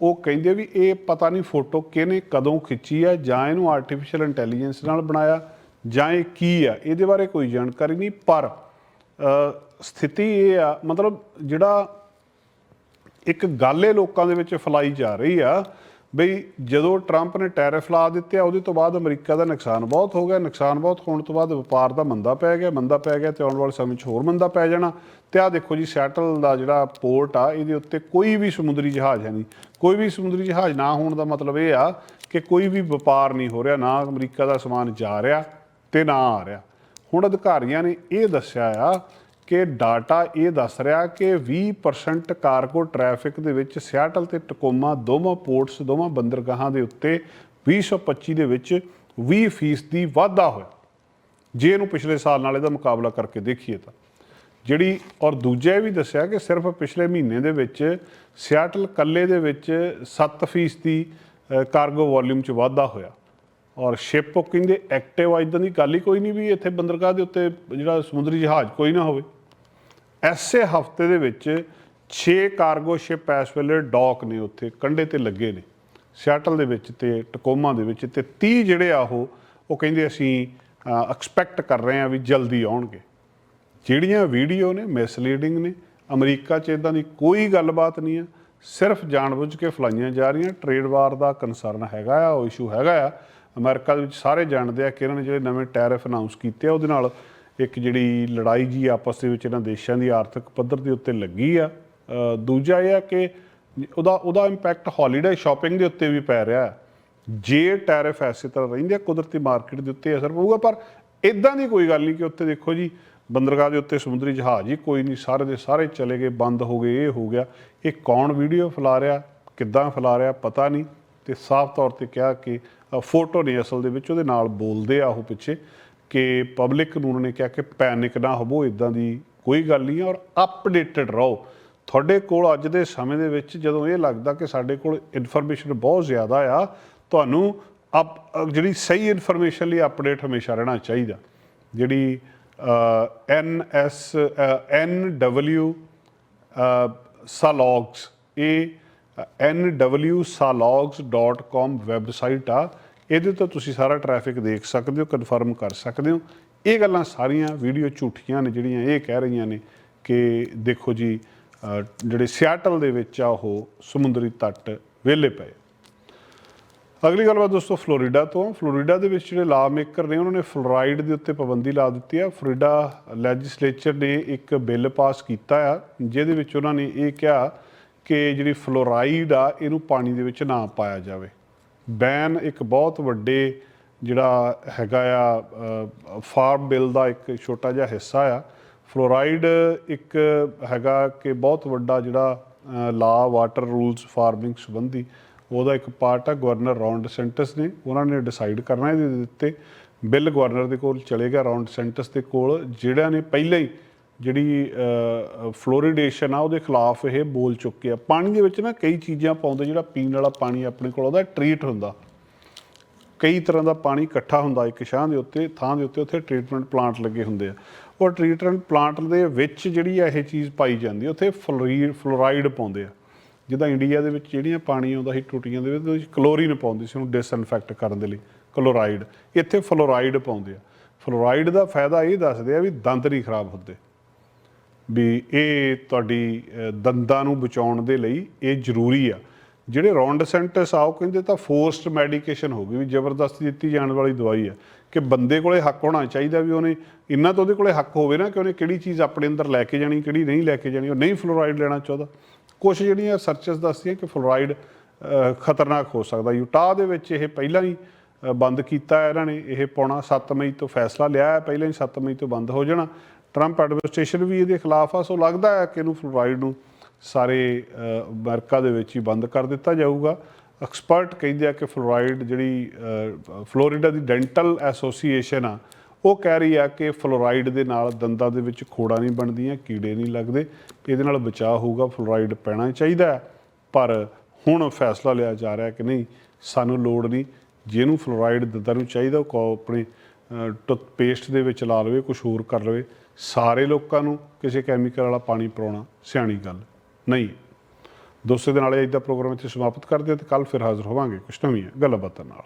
ਉਹ ਕਹਿੰਦੇ ਵੀ ਇਹ ਪਤਾ ਨਹੀਂ ਫੋਟੋ ਕਿਹਨੇ ਕਦੋਂ ਖਿੱਚੀ ਆ, ਜਾਂ ਇਹਨੂੰ ਆਰਟੀਫੀਸ਼ੀਅਲ ਇੰਟੈਲੀਜੈਂਸ ਨਾਲ ਬਣਾਇਆ, ਜਾਂ ਇਹ ਕੀ ਆ, ਇਹਦੇ ਬਾਰੇ ਕੋਈ ਜਾਣਕਾਰੀ ਨਹੀਂ। ਪਰ ਸਥਿਤੀ ਇਹ ਆ, ਮਤਲਬ ਜਿਹੜਾ ਇੱਕ ਗੱਲ ਇਹ ਲੋਕਾਂ ਦੇ ਵਿੱਚ ਫੈਲਾਈ ਜਾ ਰਹੀ ਆ ਬਈ ਜਦੋਂ ਟਰੰਪ ਨੇ ਟੈਰਿਫ ਲਾ ਦਿੱਤੇ ਆ, ਉਹਦੇ ਤੋਂ ਬਾਅਦ ਅਮਰੀਕਾ ਦਾ ਨੁਕਸਾਨ ਬਹੁਤ ਹੋ ਗਿਆ। ਨੁਕਸਾਨ ਬਹੁਤ ਹੋਣ ਤੋਂ ਬਾਅਦ ਵਪਾਰ ਦਾ ਮੰਦਾ ਪੈ ਗਿਆ। ਮੰਦਾ ਪੈ ਗਿਆ ਤੇ ਆਉਣ ਵਾਲੇ ਸਮੇਂ 'ਚ ਹੋਰ ਮੰਦਾ ਪੈ ਜਾਣਾ। ਤੇ ਆ ਦੇਖੋ ਜੀ ਸੈਟਲ ਦਾ ਜਿਹੜਾ ਪੋਰਟ ਆ, ਇਹਦੇ ਉੱਤੇ ਕੋਈ ਵੀ ਸਮੁੰਦਰੀ ਜਹਾਜ਼ ਹੈ ਨਹੀਂ। ਕੋਈ ਵੀ ਸਮੁੰਦਰੀ ਜਹਾਜ਼ ਨਾ ਹੋਣ ਦਾ ਮਤਲਬ ਇਹ ਆ ਕਿ ਕੋਈ ਵੀ ਵਪਾਰ ਨਹੀਂ ਹੋ ਰਿਹਾ, ਨਾ ਅਮਰੀਕਾ ਦਾ ਸਮਾਨ ਜਾ ਰਿਹਾ ਤੇ ਨਾ ਆ ਰਿਹਾ। ਹੁਣ ਅਧਿਕਾਰੀਆਂ ਨੇ ਇਹ ਦੱਸਿਆ ਆ ਕਿ ਡਾਟਾ ਇਹ ਦੱਸ ਰਿਹਾ ਕਿ 20% ਕਾਰਗੋ ਟ੍ਰੈਫਿਕ ਦੇ ਵਿੱਚ ਸਿਆਟਲ ਤੇ ਟਕੋਮਾ ਦੋਵਾਂ ਪੋਰਟਸ, ਦੋਵਾਂ ਬੰਦਰਗਾਹਾਂ ਦੇ ਉੱਤੇ 2025 ਦੇ ਵਿੱਚ 20% ਦੀ ਵਾਧਾ ਹੋਇਆ। ਜੇ ਇਹਨੂੰ ਪਿਛਲੇ ਸਾਲ ਨਾਲ ਇਹਦਾ ਮੁਕਾਬਲਾ ਕਰਕੇ ਦੇਖੀਏ ਤਾਂ। ਜਿਹੜੀ ਔਰ ਦੂਜਾ ਇਹ ਵੀ ਦੱਸਿਆ ਕਿ ਸਿਰਫ ਪਿਛਲੇ ਮਹੀਨੇ ਦੇ ਵਿੱਚ ਸਿਆਟਲ ਕੱਲੇ ਦੇ ਵਿੱਚ 7% ਦੀ ਕਾਰਗੋ ਵੋਲਿਊਮ 'ਚ ਵਾਧਾ ਹੋਇਆ। ਔਰ ਸ਼ਿਪ ਉਹ ਦੇ ਐਕਟਿਵ ਆ ਇਦਾਂ ਦੀ ਗੱਲ ਹੀ ਕੋਈ ਨਹੀਂ ਵੀ ਇੱਥੇ ਬੰਦਰਗਾਹ ਦੇ ਉੱਤੇ ਜਿਹੜਾ ਸਮੁੰਦਰੀ ਜਹਾਜ਼ ਕੋਈ ਨਾ ਹੋਵੇ। ਐਸੇ ਹਫ਼ਤੇ ਦੇ ਵਿੱਚ 6 ਕਾਰਗੋ ਸ਼ਿਪ ਇਸ ਵੇਲੇ ਡੌਕ ਨੇ ਉੱਥੇ, ਕੰਢੇ ਤੇ ਲੱਗੇ ਨੇ। ਸਿਆਟਲ ਦੇ ਵਿੱਚ ਤੇ ਟਕੋਮਾ ਦੇ ਵਿੱਚ ਤੇ 30 ਜਿਹੜੇ ਆ ਉਹ ਉਹ ਕਹਿੰਦੇ ਅਸੀਂ ਐਕਸਪੈਕਟ ਕਰ ਰਹੇ ਹਾਂ ਵੀ ਜਲਦੀ ਆਉਣਗੇ। ਜਿਹੜੀਆਂ ਵੀਡੀਓ ਨੇ ਮਿਸਲੀਡਿੰਗ ਨੇ, ਅਮਰੀਕਾ 'ਚ ਇਦਾਂ ਦੀ ਕੋਈ ਗੱਲਬਾਤ ਨਹੀਂ ਆ। ਸਿਰਫ ਜਾਣਬੁੱਝ ਕੇ ਫਲਾਈਆਂ ਜਾ ਰਹੀਆਂ ਟ੍ਰੇਡ ਵਾਰ ਦਾ ਕਨਸਰਨ ਹੈਗਾ ਆ, ਉਹ ਇਸ਼ੂ ਹੈਗਾ ਆ। ਅਮਰੀਕਾ ਦੇ ਵਿੱਚ ਸਾਰੇ ਜਾਣਦੇ ਆ ਕਿ ਇਹਨਾਂ ਨੇ ਜਿਹੜੇ ਨਵੇਂ ਟੈਰਿਫ ਅਨਾਉਂਸ ਕੀਤੇ ਆ, ਉਹਦੇ ਨਾਲ ਇੱਕ ਜਿਹੜੀ ਲੜਾਈ ਜੀ ਆਪਸ ਦੇ ਵਿੱਚ ਇਹਨਾਂ ਦੇਸ਼ਾਂ ਦੀ ਆਰਥਿਕ ਪੱਧਰ ਦੇ ਉੱਤੇ ਲੱਗੀ ਆ ਦੂਜਾ ਇਹ ਆ ਕਿ ਉਹਦਾ ਉਹਦਾ ਇੰਪੈਕਟ ਹੌਲੀਡੇ ਸ਼ਾਪਿੰਗ ਦੇ ਉੱਤੇ ਵੀ ਪੈ ਰਿਹਾ ਜੇ ਟੈਰਿਫ ਐਸੇ ਤਰ੍ਹਾਂ ਰਹਿੰਦੇ ਆ, ਕੁਦਰਤੀ ਮਾਰਕੀਟ ਦੇ ਉੱਤੇ ਅਸਰ ਪਊਗਾ, ਪਰ ਇਦਾਂ ਦੀ ਕੋਈ ਗੱਲ ਨਹੀਂ ਕਿ ਉੱਤੇ ਦੇਖੋ ਜੀ, ਬੰਦਰਗਾਹ ਦੇ ਉੱਤੇ ਸਮੁੰਦਰੀ ਜਹਾਜ਼ ਹੀ ਕੋਈ ਨਹੀਂ, ਸਾਰੇ ਦੇ ਸਾਰੇ ਚਲੇ ਗਏ, ਬੰਦ ਹੋ ਗਏ, ਇਹ ਹੋ ਗਿਆ। ਇਹ ਕੌਣ ਵੀਡੀਓ ਫੈਲਾ ਰਿਹਾ, ਕਿੱਦਾਂ ਫੈਲਾ ਰਿਹਾ, ਪਤਾ ਨਹੀਂ। ਤੇ ਸਾਫ਼ ਤੌਰ ਤੇ ਕਿਹਾ ਕਿ ਫੋਟੋ ਨਹੀਂ ਅਸਲ ਦੇ ਵਿੱਚ ਉਹਦੇ ਨਾਲ ਬੋਲਦੇ ਆ ਉਹ ਪਿੱਛੇ। ਕਿ ਪਬਲਿਕ ਨੂੰ ਉਹਨਾਂ ਨੇ ਕਿਹਾ ਕਿ ਪੈਨਿਕ ਨਾ ਹੋਵੋ ਇਦਾਂ ਦੀ ਕੋਈ ਗੱਲ ਨਹੀਂ ਔਰ ਅਪਡੇਟਡ ਰਹੋ। ਤੁਹਾਡੇ ਕੋਲ ਅੱਜ ਦੇ ਸਮੇਂ ਦੇ ਵਿੱਚ ਜਦੋਂ ਇਹ ਲੱਗਦਾ ਕਿ ਸਾਡੇ ਕੋਲ ਇਨਫੋਰਮੇਸ਼ਨ ਬਹੁਤ ਜ਼ਿਆਦਾ ਆ, ਤੁਹਾਨੂੰ ਅਪ ਜਿਹੜੀ ਸਹੀ ਇਨਫੋਰਮੇਸ਼ਨ ਲਈ ਅਪਡੇਟ ਹਮੇਸ਼ਾ ਰਹਿਣਾ ਚਾਹੀਦਾ। ਜਿਹੜੀ ਐਨ ਐਸ ਐਨ ਡਬਲਯੂ ਸਾਲੌਗਸ ਇਹ nwsalogs.com ਵੈਬਸਾਈਟ ਆ। ਇਹਦੇ ਤੋਂ ਤੁਸੀਂ ਸਾਰਾ ਟ੍ਰੈਫਿਕ ਦੇਖ ਸਕਦੇ ਹੋ ਕਨਫਰਮ ਕਰ ਸਕਦੇ ਹੋ। ਇਹ ਗੱਲਾਂ ਸਾਰੀਆਂ ਵੀਡੀਓ ਝੂਠੀਆਂ ਨੇ ਜਿਹੜੀਆਂ ਇਹ ਕਹਿ ਰਹੀਆਂ ਨੇ ਕਿ ਦੇਖੋ ਜੀ ਜਿਹੜੇ ਸਿਆਟਲ ਦੇ ਵਿੱਚ ਆ ਉਹ ਸਮੁੰਦਰੀ ਤੱਟ ਵਿਹਲੇ ਪਏ। ਅਗਲੀ ਗੱਲਬਾਤ ਦੋਸਤੋ ਫਲੋਰੀਡਾ ਤੋਂ। ਫਲੋਰੀਡਾ ਦੇ ਵਿੱਚ ਜਿਹੜੇ ਲਾ ਮੇਕਰ ਨੇ, ਉਹਨਾਂ ਨੇ ਫਲੋਰਾਈਡ ਦੇ ਉੱਤੇ ਪਾਬੰਦੀ ਲਾ ਦਿੱਤੀ ਆ। ਫਲੋਰੀਡਾ ਲੈਜਿਸਲੇਚਰ ਨੇ ਇੱਕ ਬਿੱਲ ਪਾਸ ਕੀਤਾ ਆ, ਜਿਹਦੇ ਵਿੱਚ ਉਹਨਾਂ ਨੇ ਇਹ ਕਿਹਾ ਕਿ ਜਿਹੜੀ ਫਲੋਰਾਈਡ ਆ, ਇਹਨੂੰ ਪਾਣੀ ਦੇ ਵਿੱਚ ਨਾ ਪਾਇਆ ਜਾਵੇ। ਬੈਨ ਇੱਕ ਬਹੁਤ ਵੱਡੇ ਜਿਹੜਾ ਹੈਗਾ ਆ ਫਾਰਮ ਬਿੱਲ ਦਾ ਇੱਕ ਛੋਟਾ ਜਿਹਾ ਹਿੱਸਾ ਆ। ਫਲੋਰਾਈਡ ਇੱਕ ਹੈਗਾ ਕਿ ਬਹੁਤ ਵੱਡਾ ਜਿਹੜਾ ਲਾ ਵਾਟਰ ਰੂਲਸ ਫਾਰਮਿੰਗ ਸੰਬੰਧੀ ਉਹਦਾ ਇੱਕ ਪਾਰਟ ਆ, ਗਵਰਨਰ ਰੌਂਡ ਸੈਂਟਸ ਨੇ। ਉਹਨਾਂ ਨੇ ਡਿਸਾਈਡ ਕਰਨਾ ਇਹਦੇ ਉੱਤੇ। ਬਿੱਲ ਗਵਰਨਰ ਦੇ ਕੋਲ ਚਲੇਗਾ ਰੌਂਡ ਸੈਂਟਸ ਦੇ ਕੋਲ ਜਿਹੜਾ ਨੇ ਪਹਿਲਾਂ ਹੀ ਜਿਹੜੀ ਫਲੋਰੀਡੇਸ਼ਨ ਆ, ਉਹਦੇ ਖਿਲਾਫ ਇਹ ਬੋਲ ਚੁੱਕੇ ਆ। ਪਾਣੀ ਦੇ ਵਿੱਚ ਨਾ ਕਈ ਚੀਜ਼ਾਂ ਪਾਉਂਦੇ, ਜਿਹੜਾ ਪੀਣ ਵਾਲਾ ਪਾਣੀ ਆਪਣੇ ਕੋਲ ਉਹਦਾ ਟ੍ਰੀਟ ਹੁੰਦਾ। ਕਈ ਤਰ੍ਹਾਂ ਦਾ ਪਾਣੀ ਇਕੱਠਾ ਹੁੰਦਾ, ਇੱਕ ਛਾਂ ਦੇ ਉੱਤੇ, ਥਾਂ ਦੇ ਉੱਤੇ, ਉੱਥੇ ਟ੍ਰੀਟਮੈਂਟ ਪਲਾਂਟ ਲੱਗੇ ਹੁੰਦੇ ਆ। ਉਹ ਟ੍ਰੀਟਮੈਂਟ ਪਲਾਂਟ ਦੇ ਵਿੱਚ ਜਿਹੜੀ ਆ ਇਹ ਚੀਜ਼ ਪਾਈ ਜਾਂਦੀ ਉੱਥੇ ਫਲੋਰੀਡ ਫਲੋਰਾਈਡ ਪਾਉਂਦੇ ਆ। ਜਿੱਦਾਂ ਇੰਡੀਆ ਦੇ ਵਿੱਚ ਜਿਹੜੀਆਂ ਪਾਣੀ ਆਉਂਦਾ ਸੀ ਟੂਟੀਆਂ ਦੇ ਵਿੱਚ, ਉਹਦੇ ਵਿੱਚ ਕਲੋਰੀਨ ਪਾਉਂਦੇ ਸੀ ਉਹਨੂੰ ਡਿਸਇਨਫੈਕਟ ਕਰਨ ਦੇ ਲਈ, ਕਲੋਰਾਈਡ। ਇੱਥੇ ਫਲੋਰਾਈਡ ਪਾਉਂਦੇ ਆ। ਫਲੋਰਾਈਡ ਦਾ ਫਾਇਦਾ ਇਹ ਦੱਸਦੇ ਆ ਵੀ ਦੰਦ ਨਹੀਂ ਖਰਾਬ ਹੁੰਦੇ। ਵੀ ਇਹ ਤੁਹਾਡੀ ਦੰਦਾਂ ਨੂੰ ਬਚਾਉਣ ਦੇ ਲਈ ਇਹ ਜ਼ਰੂਰੀ ਆ। ਜਿਹੜੇ ਰੌਂਡਸੈਂਟਸ ਆ, ਉਹ ਕਹਿੰਦੇ ਤਾਂ ਫੋਰਸਡ ਮੈਡੀਕੇਸ਼ਨ ਹੋ ਗਈ ਵੀ ਜ਼ਬਰਦਸਤੀ ਦਿੱਤੀ ਜਾਣ ਵਾਲੀ ਦਵਾਈ ਆ। ਕਿ ਬੰਦੇ ਕੋਲੇ ਹੱਕ ਹੋਣਾ ਚਾਹੀਦਾ ਵੀ ਉਹਨੇ ਇੰਨਾ ਤਾਂ ਉਹਦੇ ਕੋਲੇ ਹੱਕ ਹੋਵੇ ਨਾ ਕਿ ਉਹਨੇ ਕਿਹੜੀ ਚੀਜ਼ ਆਪਣੇ ਅੰਦਰ ਲੈ ਕੇ ਜਾਣੀ, ਕਿਹੜੀ ਨਹੀਂ ਲੈ ਕੇ ਜਾਣੀ, ਉਹ ਨਹੀਂ ਫਲੋਰਾਈਡ ਲੈਣਾ ਚਾਹੁੰਦਾ। ਕੁਝ ਜਿਹੜੀਆਂ ਸਰਚਸ ਦੱਸਦੀਆਂ ਕਿ ਫਲੋਰਾਈਡ ਖਤਰਨਾਕ ਹੋ ਸਕਦਾ। ਯੂਟਾ ਦੇ ਵਿੱਚ ਇਹ ਪਹਿਲਾਂ ਹੀ ਬੰਦ ਕੀਤਾ ਇਹਨਾਂ ਨੇ। ਇਹ ਪਾਉਣਾ 7 ਮਈ ਤੋਂ ਫੈਸਲਾ ਲਿਆ ਹੈ ਪਹਿਲਾਂ ਹੀ 7 ਮਈ ਤੋਂ ਬੰਦ ਹੋ ਜਾਣਾ। ਟਰੰਪ ਐਡਮਿਨਿਸਟ੍ਰੇਸ਼ਨ ਵੀ ਇਹਦੇ ਖਿਲਾਫ ਆ ਸੋ ਲੱਗਦਾ ਹੈ ਕਿ ਇਹਨੂੰ ਫਲੋਰਾਈਡ ਨੂੰ ਸਾਰੇ ਅ, ਅਮਰੀਕਾ ਦੇ ਵਿੱਚ ਹੀ ਬੰਦ ਕਰ ਦਿੱਤਾ ਜਾਊਗਾ। ਐਕਸਪਰਟ ਕਹਿੰਦੇ ਆ ਕਿ ਫਲੋਰਾਈਡ ਜਿਹੜੀ ਫਲੋਰੀਡਾ ਦੀ ਡੈਂਟਲ ਐਸੋਸੀਏਸ਼ਨ ਆ ਉਹ ਕਹਿ ਰਹੀ ਆ ਕਿ ਫਲੋਰਾਈਡ ਦੇ ਨਾਲ ਦੰਦਾਂ ਦੇ ਵਿੱਚ ਖੋੜਾ ਨਹੀਂ ਬਣਦੀਆਂ ਕੀੜੇ ਨਹੀਂ ਲੱਗਦੇ। ਇਹਦੇ ਨਾਲ ਬਚਾਅ ਹੋਊਗਾ ਫਲੋਰਾਈਡ ਪੈਣਾ ਚਾਹੀਦਾ ਪਰ ਹੁਣ ਫੈਸਲਾ ਲਿਆ ਜਾ ਰਿਹਾ ਕਿ ਨਹੀਂ ਸਾਨੂੰ ਲੋੜ ਨਹੀਂ। ਜਿਹਨੂੰ ਫਲੋਰਾਈਡ ਦੰਦਾਂ ਨੂੰ ਚਾਹੀਦਾ ਉਹ ਕੋ ਆਪਣੇ ਟੁੱਥਪੇਸਟ ਦੇ ਵਿੱਚ ਲਾ ਲਵੇ ਕੁਝ ਹੋਰ ਕਰ ਲਵੇ। ਸਾਰੇ ਲੋਕਾਂ ਨੂੰ ਕਿਸੇ ਕੈਮੀਕਲ ਵਾਲਾ ਪਾਣੀ ਪਿਲਾਉਣਾ ਸਿਆਣੀ ਗੱਲ। ਨਹੀਂ। ਦੋਸਤੋ ਦੇ ਨਾਲ ਅੱਜ ਦਾ ਪ੍ਰੋਗਰਾਮ ਇੱਥੇ ਸਮਾਪਤ ਕਰਦੇ ਹਾਂ ਤੇ ਕੱਲ ਫਿਰ ਹਾਜ਼ਰ ਹੋਵਾਂਗੇ। ਕੁਝ ਨਵੀਆਂ ਗੱਲਾਂ ਬਾਤਾਂ ਨਾਲ।